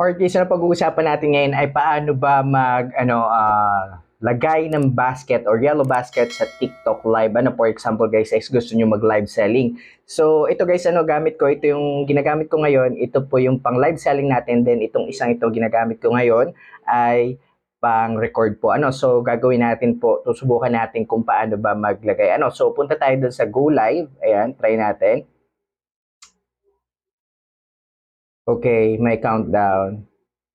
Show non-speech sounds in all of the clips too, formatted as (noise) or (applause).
Or case na pag-uusapan natin ngayon ay paano ba mag ano ah, lagay ng basket or yellow basket sa TikTok live. Ano for example guys, is gusto nyo mag live selling. So ito guys, ano gamit ko, ito yung ginagamit ko ngayon, ito po yung pang live selling natin. Then itong isang ito ginagamit ko ngayon ay pang record po. Ano, so gagawin natin po, susubukan natin kung paano ba maglagay. Ano, so punta tayo dun sa Go Live. Ayan, try natin. Okay, may countdown.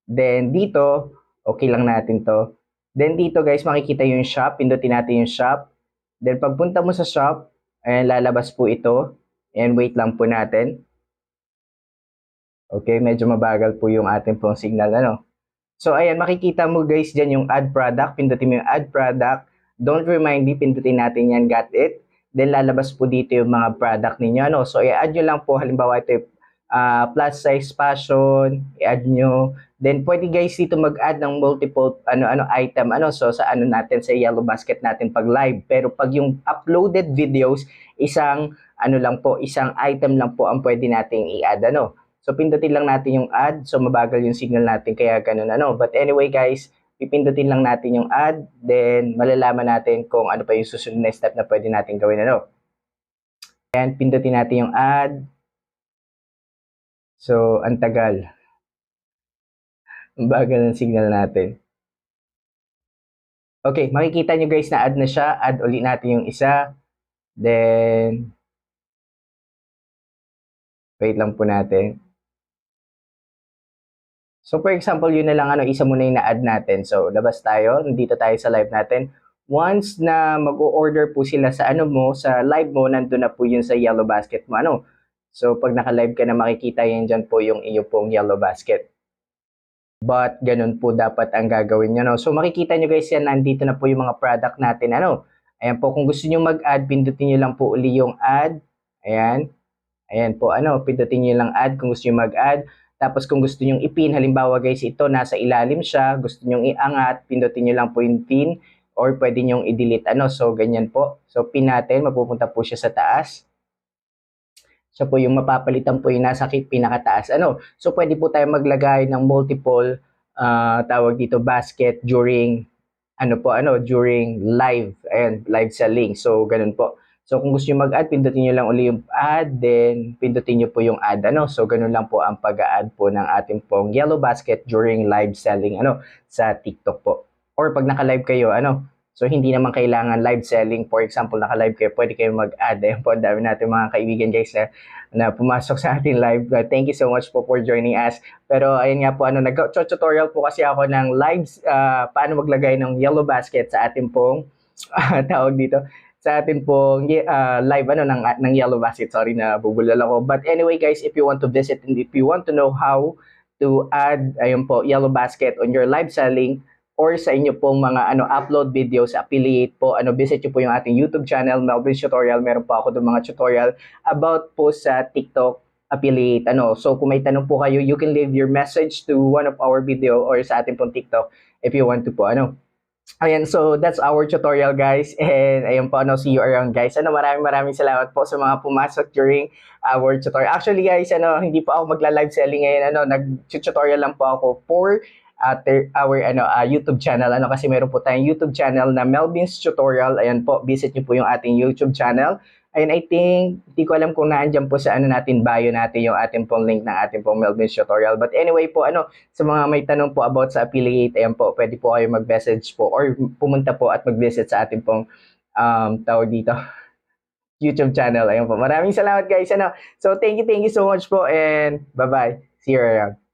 Then dito, okay lang natin to. Then dito guys, makikita yung shop. Pindutin natin yung shop. Then pagpunta mo sa shop, ayan, lalabas po ito. And wait lang po natin. Okay, medyo mabagal po yung ating pong signal. Ano? So ayan, makikita mo guys dyan yung add product. Pindutin mo yung add product. Don't remind me, pindutin natin yan, got it. Then lalabas po dito yung mga product ninyo. Ano? So i-add nyo lang po, halimbawa ito uh, plus size fashion, i-add nyo. Then pwede guys dito mag-add ng multiple ano ano item ano so sa ano natin sa yellow basket natin pag live. Pero pag yung uploaded videos, isang ano lang po, isang item lang po ang pwede nating i-add ano. So pindutin lang natin yung add. So mabagal yung signal natin kaya ganun ano. But anyway guys, pipindutin lang natin yung add, then malalaman natin kung ano pa yung susunod na step na pwede natin gawin ano. And pindutin natin yung add, So, ang tagal. Ang bagal ng signal natin. Okay, makikita nyo guys na add na siya. Add ulit natin yung isa. Then, wait lang po natin. So, for example, yun na lang, ano, isa muna yung na-add natin. So, labas tayo. Nandito tayo sa live natin. Once na mag-order po sila sa ano mo, sa live mo, nandun na po yun sa yellow basket mo. Ano, So, pag naka-live ka na, makikita yan dyan po yung iyo pong yellow basket. But, ganun po dapat ang gagawin nyo. No? So, makikita nyo guys yan, nandito na po yung mga product natin. Ano? Ayan po, kung gusto nyo mag-add, pindutin nyo lang po uli yung add. Ayan. Ayan po, ano, pindutin nyo lang add kung gusto nyo mag-add. Tapos, kung gusto nyo ipin, halimbawa guys, ito, nasa ilalim siya. Gusto nyo iangat, pindutin nyo lang po yung pin. Or pwede nyo i-delete. Ano? So, ganyan po. So, pin natin, mapupunta po siya sa taas. Siya po yung mapapalitan po yung nasa pinakataas. Ano? So, pwede po tayo maglagay ng multiple uh, tawag dito basket during ano po, ano, during live and live selling. So, ganun po. So, kung gusto niyo mag-add, pindutin niyo lang uli yung add, then pindutin niyo po yung add, ano. So, ganun lang po ang pag-add po ng ating pong yellow basket during live selling, ano, sa TikTok po. Or pag naka-live kayo, ano, So, hindi naman kailangan live selling. For example, naka-live kayo, pwede kayo mag-add. Ayan po, dami natin mga kaibigan guys na, na pumasok sa ating live. Uh, thank you so much po for joining us. Pero ayun nga po, ano, nag-tutorial po kasi ako ng lives, uh, paano maglagay ng yellow basket sa ating pong, uh, (laughs) tawag dito, sa ating pong uh, live ano ng ng Yellow Basket. Sorry na bubulal ako. But anyway guys, if you want to visit and if you want to know how to add ayun po Yellow Basket on your live selling, or sa inyo pong mga ano upload videos, affiliate po, ano visit niyo po yung ating YouTube channel, Melvin's Tutorial. Meron po ako doon mga tutorial about po sa TikTok affiliate. Ano, so kung may tanong po kayo, you can leave your message to one of our video or sa ating pong TikTok if you want to po. Ano, Ayan, so that's our tutorial guys. And ayun po, ano, see you around guys. Ano, maraming maraming salamat po sa mga pumasok during our tutorial. Actually guys, ano, hindi po ako magla-live selling ngayon. Ano, nag-tutorial lang po ako for at our ano uh, YouTube channel. Ano kasi meron po tayong YouTube channel na Melvin's Tutorial. Ayan po visit niyo po yung ating YouTube channel. And I think hindi ko alam kung naandiyan po sa ano natin bio natin yung ating pong link ng ating pong Melvin's Tutorial. But anyway po ano sa mga may tanong po about sa affiliate ayan po pwede po kayo mag-message po or pumunta po at mag-visit sa ating pong um, tawag dito (laughs) YouTube channel. Ayun po. Maraming salamat guys. Ano so thank you thank you so much po and bye bye see you around